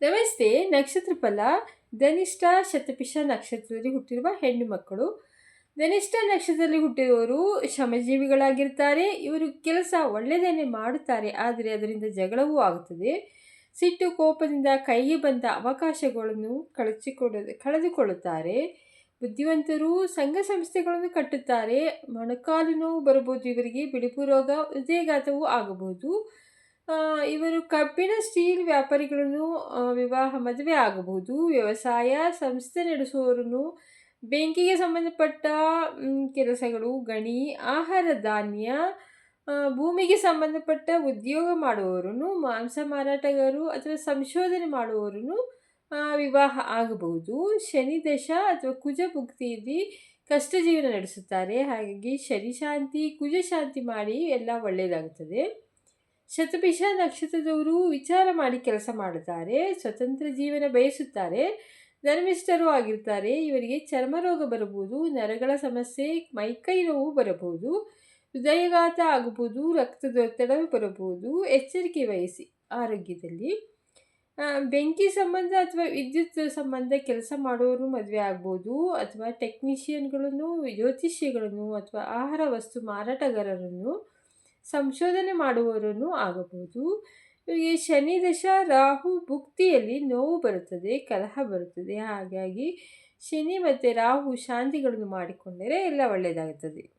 ನಮಸ್ತೆ. ನಕ್ಷತ್ರ ಫಲ ಧನಿಷ್ಠ ಶತಪಿಷ ನಕ್ಷತ್ರದಲ್ಲಿ ಹುಟ್ಟಿರುವ ಹೆಣ್ಣು ಮಕ್ಕಳು. ಧನಿಷ್ಠ ನಕ್ಷತ್ರದಲ್ಲಿ ಹುಟ್ಟಿರುವವರು ಶ್ರಮಜೀವಿಗಳಾಗಿರ್ತಾರೆ. ಇವರು ಕೆಲಸ ಒಳ್ಳೆಯದನ್ನೇ ಮಾಡುತ್ತಾರೆ, ಆದರೆ ಅದರಿಂದ ಜಗಳವೂ ಆಗುತ್ತದೆ. ಸಿಟ್ಟು ಕೋಪದಿಂದ ಕೈಗೆ ಬಂದ ಅವಕಾಶಗಳನ್ನು ಕಳಚಿಕೊಡ ಕಳೆದುಕೊಳ್ಳುತ್ತಾರೆ. ಬುದ್ಧಿವಂತರು ಸಂಘ ಸಂಸ್ಥೆಗಳನ್ನು ಕಟ್ಟುತ್ತಾರೆ. ಮೊಣಕಾಲು ನೋವು ಬರಬಹುದು, ಇವರಿಗೆ ಬಿಡುಪು ರೋಗ, ಹೃದಯಘಾತವೂ ಆಗಬಹುದು. ಇವರು ಕಬ್ಬಿಣ ಸ್ಟೀಲ್ ವ್ಯಾಪಾರಿಗಳನ್ನು ವಿವಾಹ ಮದುವೆ ಆಗಬಹುದು. ವ್ಯವಸಾಯ, ಸಂಸ್ಥೆ ನಡೆಸುವವರನ್ನು ಬೆಂಕಿಗೆ ಸಂಬಂಧಪಟ್ಟ ಕೆಲಸಗಳು, ಗಣಿ, ಆಹಾರ, ಧಾನ್ಯ ಭೂಮಿಗೆ ಸಂಬಂಧಪಟ್ಟ ಉದ್ಯೋಗ ಮಾಡುವವರನ್ನು, ಮಾಂಸ ಮಾರಾಟಗಾರರು ಅಥವಾ ಸಂಶೋಧನೆ ಮಾಡುವವರನ್ನು ವಿವಾಹ ಆಗಬಹುದು. ಶನಿ ದಶ ಅಥವಾ ಕುಜ ಭುಕ್ತಿಯಲ್ಲಿ ಕಷ್ಟ ಜೀವನ ನಡೆಸುತ್ತಾರೆ. ಹಾಗಾಗಿ ಶನಿಶಾಂತಿ ಕುಜ ಶಾಂತಿ ಮಾಡಿ ಎಲ್ಲ ಒಳ್ಳೆಯದಾಗುತ್ತದೆ. ಶತಭಿಷ ನಕ್ಷತ್ರದವರು ವಿಚಾರ ಮಾಡಿ ಕೆಲಸ ಮಾಡುತ್ತಾರೆ ಸ್ವತಂತ್ರ ಜೀವನ ಬಯಸುತ್ತಾರೆ, ಧರ್ಮಿಷ್ಠರು ಆಗಿರ್ತಾರೆ. ಇವರಿಗೆ ಚರ್ಮ ರೋಗ ಬರಬಹುದು, ನರಗಳ ಸಮಸ್ಯೆ ಮೈಕೈ ನೋವು ಬರಬಹುದು, ಹೃದಯಘಾತ ಆಗಬಹುದು ರಕ್ತದೊತ್ತಡ ಬರಬಹುದು. ಎಚ್ಚರಿಕೆ ವಹಿಸಿ ಆರೋಗ್ಯದಲ್ಲಿ. ಬೆಂಕಿ ಸಂಬಂಧ ಅಥವಾ ವಿದ್ಯುತ್ ಸಂಬಂಧ ಕೆಲಸ ಮಾಡುವವರು ಮದುವೆ ಆಗ್ಬೋದು. ಅಥವಾ ಟೆಕ್ನಿಷಿಯನ್ಗಳನ್ನು, ಜ್ಯೋತಿಷ್ಯಗಳನ್ನು ಅಥವಾ ಆಹಾರ ವಸ್ತು ಮಾರಾಟಗಾರರನ್ನು ಸಂಶೋಧನೆ ಮಾಡುವವರನ್ನು ಆಗಬಹುದು. ಇವರಿಗೆ ಶನಿ ದಶ ರಾಹು ಭುಕ್ತಿಯಲ್ಲಿ ನೋವು ಬರುತ್ತದೆ, ಕಲಹ ಬರುತ್ತದೆ. ಹಾಗಾಗಿ ಶನಿ ಮತ್ತು ರಾಹು ಶಾಂತಿಗಳನ್ನು ಮಾಡಿಕೊಂಡರೆ ಎಲ್ಲ ಒಳ್ಳೆಯದಾಗುತ್ತದೆ.